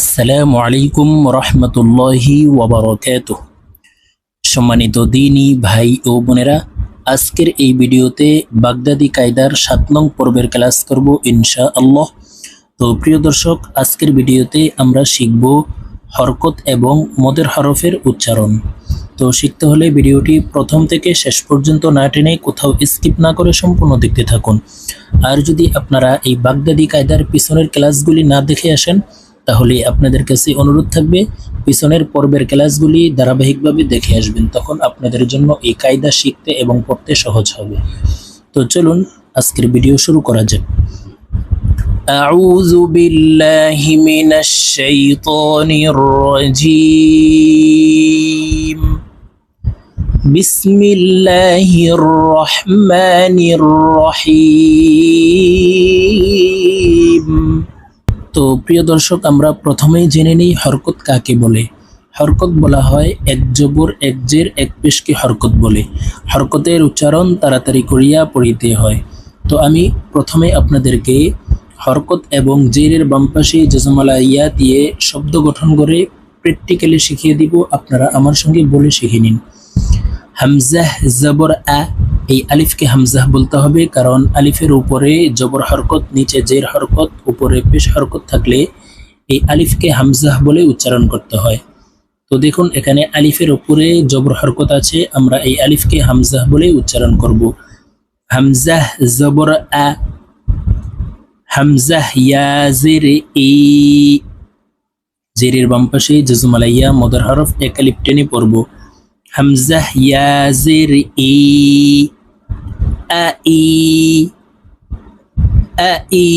আসসালামু আলাইকুম রহমতুল্লাহি ওবরকাত সম্মানিত দিনী ভাই ও বোনেরা, আজকের এই ভিডিওতে বাগদাদি কায়দার সাত নং পর্বের ক্লাস করব ইনশা আল্লাহ তো প্রিয় দর্শক, আজকের ভিডিওতে আমরা শিখব হরকত এবং মদের হরফের উচ্চারণ। তো শিখতে হলে ভিডিওটি প্রথম থেকে শেষ পর্যন্ত না টেনে কোথাও স্কিপ না করে সম্পূর্ণ দেখতে থাকুন। আর যদি আপনারা এই বাগদাদি কায়দার পিছনের ক্লাসগুলি না দেখে আসেন তাহলে আপনাদের কাছে অনুরোধ থাকবে পিছনের পর্বের ক্লাসগুলি ধারাবাহিকভাবে দেখে আসবেন তখন আপনাদের জন্য এই কায়দা শিখতে এবং পড়তে সহজ হবে তো চলুন আজকের ভিডিও শুরু করা যাক أعوذ بالله من الشيطان الرجيم بسم الله الرحمن الرحيم প্রিয় দর্শক, আমরা প্রথমেই জেনে নিই হরকত কাকে বলে। হরকত বলা হয় এক জবর, এক জের, এক পেশকে হরকত বলে। হরকতের উচ্চারণ তাড়াতাড়ি করিয়া পড়িতে হয়। তো আমি প্রথমে আপনাদেরকে হরকত এবং জেরের বাম পাশে জজমালা ইয়া দিয়ে শব্দ গঠন করে প্র্যাকটিক্যালি শিখিয়ে দিব। আপনারা আমার সঙ্গে বলে শিখে নিন। হামজাহ জবর আ এই আলিফকে হামজাহ বলতে হবে, কারণ আলিফের উপরে জবর হরকত, নিচে জের হরকত, উপরে পেশ হরকত থাকলে এই আলিফকে হামজাহ বলে উচ্চারণ করতে হয়। তো দেখুন, এখানে আলিফের উপরে জবর হরকত আছে, আমরা এই আলিফকে হামজাহ বলে উচ্চারণ করব। হামজাহ জবর আ, হামজাহ ইয়া জের ই, জেরের বাম পাশে জজমালাইয়া মদর হরফ এক আলিফ টেনে পড়ব। হামজাহ ইয়া জের ই আ ই আ ই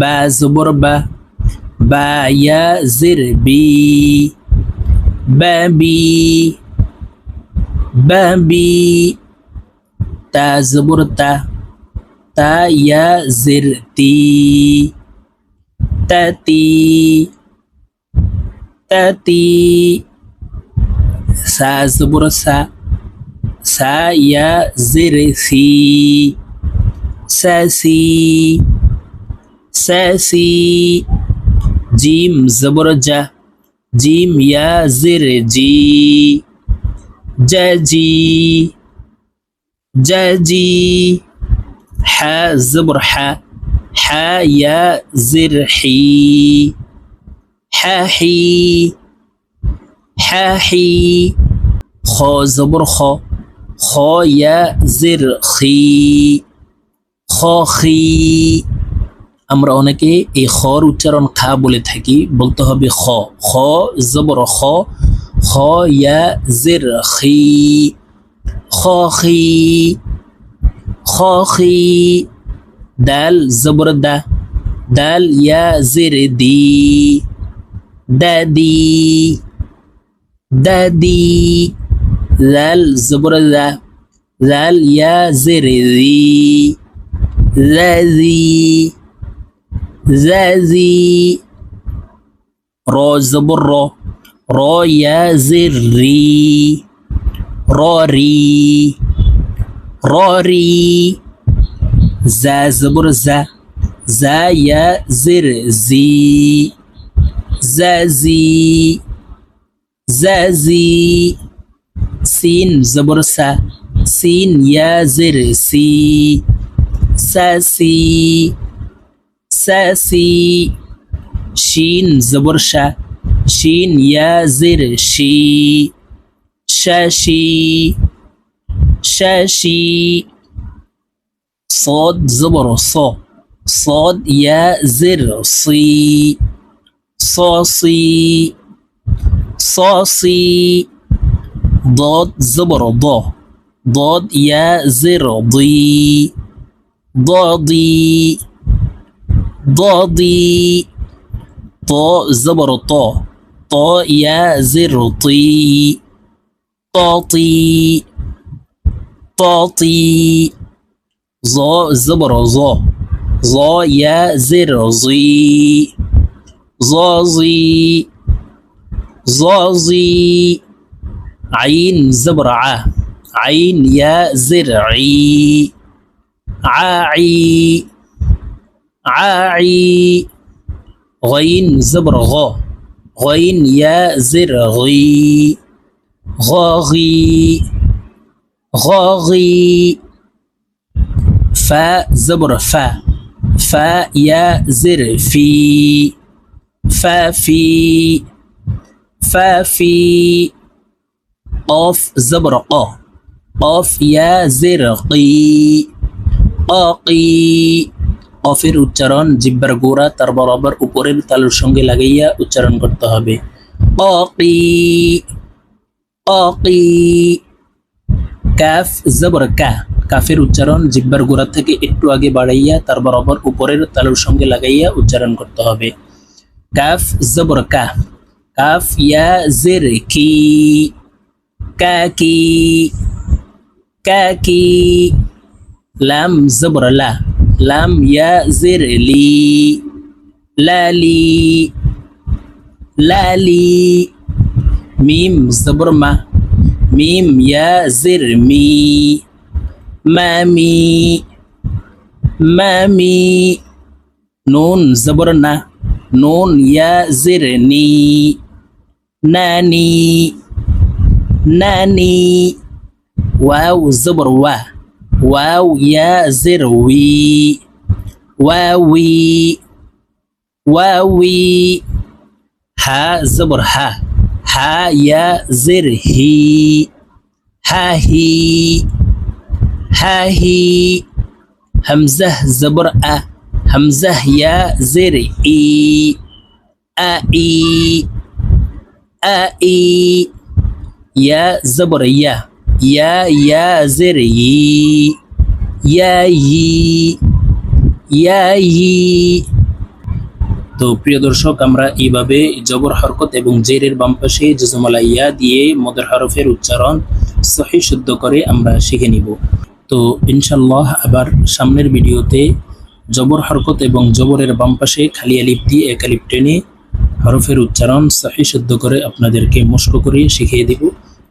বা জবর বা বা ইয়া জের বি বা বি বা বি তা জবর তা তা ইয়া জের তি তাতি তাতি সা জবর সা সা ইয়া জের সি সাসি সাসি জিম জবর জা জিম ইয়া জের জি জাজি জাজি হা জবর হা হা ইয়া জের হি হা হি হা হি খ জবর খ খ ইয়া জের খি খ খি আমরা অনেকে এই খর উচ্চারণ খা বলে থাকি বলতে হবে খ খ জবর খ খ ইয়া জের খি খ খি খ খি দাল জবর দা দাল ইয়া জের দি দাদি দাদি ذال زبر ذا ذال يا زر ذي ذي ذي رو زبر رو رو يا زري روري روري زا زبر زا زا يا زر زي زازي زازي سين زبر سا سين يا زر سي ساسي ساسي شين زبر شا شين يا زر شي شاشي شاشي صاد زبر صا صاد يا زر صي صاصي صاصي ضاد زبر ضا ضاد يا زر ضي ضاضي ضاضي طاء زبر طا طا يا زر طي طاطي طاطي ظا زبر ظا ظا يا زر ظي ظاظي ظاظي عين زبرعة عين يا زرعي عاعي عاعي. غين زبرغ غين يا زرغي. غاغي غاغي. فا زبر فا فا يا زرعي فا في فا في قاف زبر قا قاف يا زر قي قاقي কফের উচ্চারণ জিব্বার গোড়া তার বরাবর উপরের তালুর সঙ্গে লাগাইয়া উচ্চারণ করতে হবে অকি অকি কাফ জবর কা কাফের উচ্চারণ জিব্বার গোড়া থেকে একটু আগে বাড়াইয়া তার বরাবর উপরের তালুর সঙ্গে লাগাইয়া উচ্চারণ করতে হবে কাফ জবর কা কাফ ইয়া জের কি কাকি কাকি, লাম জবর লা, লাম ইয়া জের লি, লালি লালি, মিম জবর মা, মিম ইয়া জের মি, মামি মামি, নুন জবর নুন ইয়া ناني. واو زبر وا. واو يا زروي واوي واوي ها زبر ها. ها يا زر هي. ها هي. ها هي. همزة زبر أ. همزة يا زر إي إي إي ইয়া জবর ইয়া ইয়া ইয়া জের ই ইয়া ই তো প্রিয় দর্শক, আমরা এইভাবে জবর হরকত এবং জেরের বাম পাশে জজমালা ইয়া দিয়ে মদের হরফের উচ্চারণ সহি শুদ্ধ করে আমরা শিখে নিব। তো ইনশাল্লাহ আবার সামনের ভিডিওতে জবর হরকত এবং জবরের বাম পাশে খালি আলিপ দিয়ে এক আলিপ টেনে হরফের উচ্চারণ সহি শুদ্ধ করে আপনাদেরকে মস্ক করে শিখিয়ে দিব।